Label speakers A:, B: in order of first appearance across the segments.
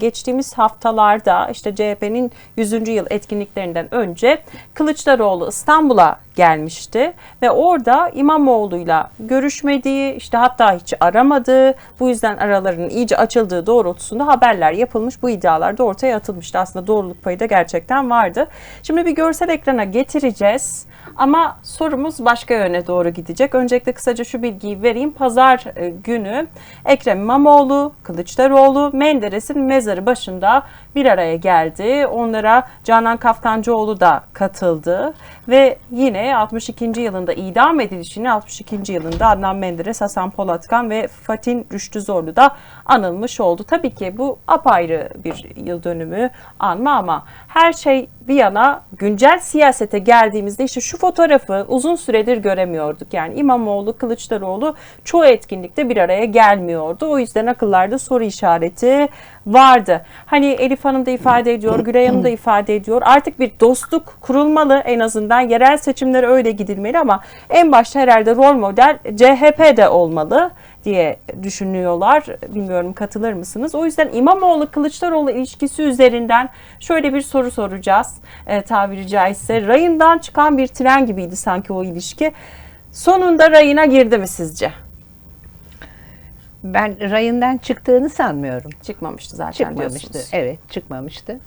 A: geçtiğimiz haftalarda işte CHP'nin 100. yıl etkinliklerinden önce Kılıçdaroğlu İstanbul'a gelmişti ve orada İmamoğlu'yla görüşmediği işte hatta hiç aramadığı bu yüzden aralarının iyice açıldığı doğrultusunda haberler yapılmış bu iddialar da ortaya atılmıştı. Aslında doğruluk payı da gerçekten vardı. Şimdi bir görsel ekrana getireceğiz ama sorumuz başka yöne doğru gidecek. Öncelikle kısaca şu bilgiyi vereyim. Pazar e, günü Ekrem İmamoğlu, Kılıçdaroğlu, Menderes'in mezarı başında bir araya geldi. Onlara Canan Kaftancıoğlu da katıldı ve yine 62. yılında idam edilişini 62. yılında Adnan Menderes, Hasan Polatkan ve Fatin Rüştü Zorlu da anılmış oldu. Tabii ki bu apayrı bir yıl dönümü anma ama her şey bir yana güncel siyasete geldiğimizde işte şu fotoğrafı uzun süredir göremiyorduk. Yani İmamoğlu, Kılıçdaroğlu çoğu etkinlikte bir araya gelmiyordu. O yüzden akıllarda soru işareti vardı. Hani Elif Hanım da ifade ediyor, Gülay Hanım da ifade ediyor. Artık bir dostluk kurulmalı en azından. Yerel seçimlere öyle gidilmeli ama en başta herhalde rol model CHP de olmalı diye düşünüyorlar. Bilmiyorum katılır mısınız? O yüzden İmamoğlu Kılıçdaroğlu ilişkisi üzerinden şöyle bir soru soracağız. E, tabiri caizse rayından çıkan bir tren gibiydi sanki o ilişki. Sonunda rayına girdi mi sizce?
B: Ben rayından çıktığını sanmıyorum.
A: Çıkmamıştı zaten
B: Çıkmamıştı.
A: diyorsunuz.
B: Evet, çıkmamıştı.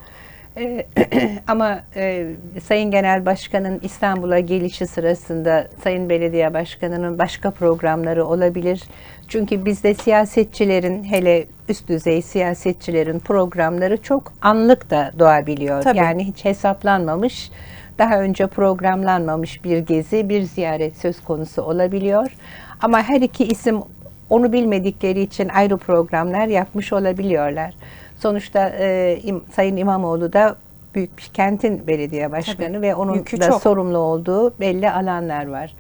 B: Ee, ama e, Sayın Genel Başkan'ın İstanbul'a gelişi sırasında Sayın Belediye Başkanı'nın başka programları olabilir. Çünkü bizde siyasetçilerin hele üst düzey siyasetçilerin programları çok anlık da doğabiliyor.
A: Tabii.
B: Yani hiç hesaplanmamış, daha önce programlanmamış bir gezi, bir ziyaret söz konusu olabiliyor. Ama her iki isim onu bilmedikleri için ayrı programlar yapmış olabiliyorlar. Sonuçta e, İm- Sayın İmamoğlu da büyük bir kentin belediye başkanı
A: Tabii.
B: ve onun da
A: çok.
B: sorumlu olduğu belli alanlar var.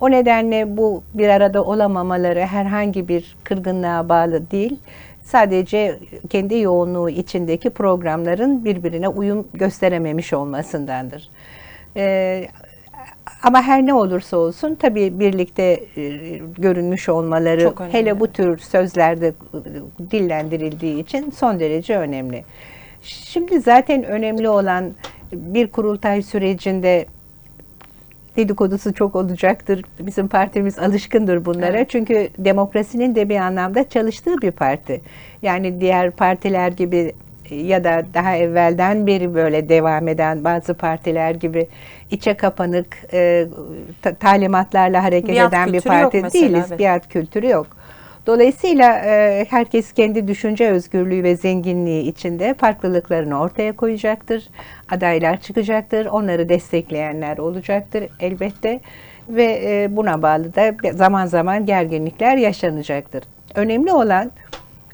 B: O nedenle bu bir arada olamamaları herhangi bir kırgınlığa bağlı değil. Sadece kendi yoğunluğu içindeki programların birbirine uyum gösterememiş olmasındandır. Ee, ama her ne olursa olsun tabii birlikte e, görünmüş olmaları hele bu tür sözlerde e, dillendirildiği için son derece önemli. Şimdi zaten önemli olan bir kurultay sürecinde dedikodusu çok olacaktır. Bizim partimiz alışkındır bunlara.
A: Evet.
B: Çünkü demokrasinin de bir anlamda çalıştığı bir parti. Yani diğer partiler gibi ya da daha evvelden beri böyle devam eden bazı partiler gibi içe kapanık e, ta- talimatlarla hareket
A: Biat
B: eden bir parti
A: mesela,
B: değiliz.
A: evet.
B: Biat kültürü yok. Dolayısıyla e, herkes kendi düşünce özgürlüğü ve zenginliği içinde farklılıklarını ortaya koyacaktır. Adaylar çıkacaktır. Onları destekleyenler olacaktır elbette. Ve e, buna bağlı da zaman zaman gerginlikler yaşanacaktır. Önemli olan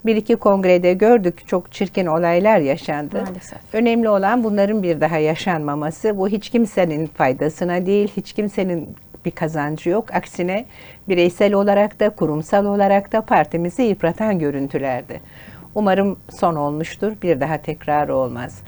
B: bir iki kongrede gördük çok çirkin olaylar yaşandı.
A: Maalesef.
B: Önemli olan bunların bir daha yaşanmaması. Bu hiç kimsenin faydasına değil, hiç kimsenin bir kazancı yok. Aksine bireysel olarak da kurumsal olarak da partimizi yıpratan görüntülerdi. Umarım son olmuştur. Bir daha tekrar olmaz.